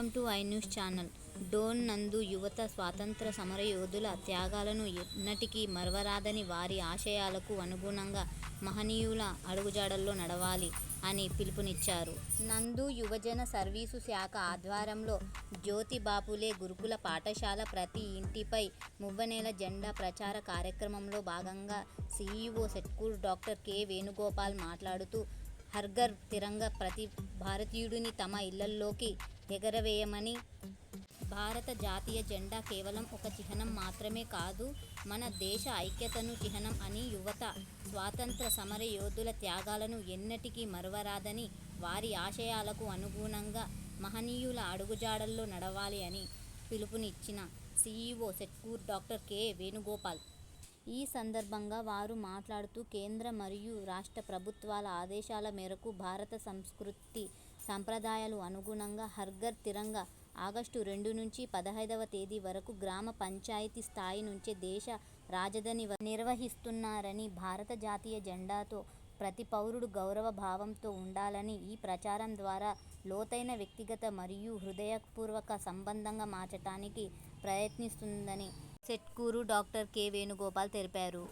Y news channel Dhone నందు యువత స్వాతంత్ర సమరయోధుల త్యాగాలను ఎన్నటికీ మరువరాదని, వారి ఆశయాలకు అనుగుణంగా మహనీయుల అడుగుజాడల్లో నడవాలి అని పిలుపునిచ్చారు. నందు యువజన సర్వీసు శాఖ ఆధ్వర్యంలో జ్యోతిబాపులే గురుకుల పాఠశాల ప్రతి ఇంటిపై మువ్వనేల జెండా ప్రచార కార్యక్రమంలో భాగంగా సీఈఓ సెట్కూర్ డాక్టర్ కె. వేణుగోపాల్ మాట్లాడుతూ హర్గర్ తిరంగ ప్రతి భారతీయుడిని తమ ఇళ్ళల్లోకి ఎగరవేయమని భారత జాతీయ జెండా కేవలం ఒక చిహ్నం మాత్రమే కాదు మన దేశ ఐక్యతను చిహ్నం అని, యువత స్వాతంత్ర్య సమర యోధుల త్యాగాలను ఎన్నటికీ మరువరాదని, వారి ఆశయాలకు అనుగుణంగా మహనీయుల అడుగుజాడల్లో నడవాలి అని పిలుపునిచ్చిన CEO Setkur doctor K. Venugopal. ఈ సందర్భంగా వారు మాట్లాడుతూ కేంద్ర మరియు రాష్ట్ర ప్రభుత్వాల ఆదేశాల మేరకు భారత సంస్కృతి సంప్రదాయాలు అనుగుణంగా హర్ఘర్ తిరంగా ఆగస్టు రెండు నుంచి పదహైదవ తేదీ వరకు గ్రామ పంచాయతీ స్థాయి నుంచే దేశ రాజధాని నిర్వహిస్తున్నారని, భారత జాతీయ జెండాతో ప్రతి పౌరుడు గౌరవ భావంతో ఉండాలని, ఈ ప్రచారం ద్వారా లోతైన వ్యక్తిగత మరియు హృదయపూర్వక సంబంధంగా మార్చటానికి ప్రయత్నిస్తుందని సెట్కూరు డాక్టర్ కె. వేణుగోపాల్ తెలిపారు.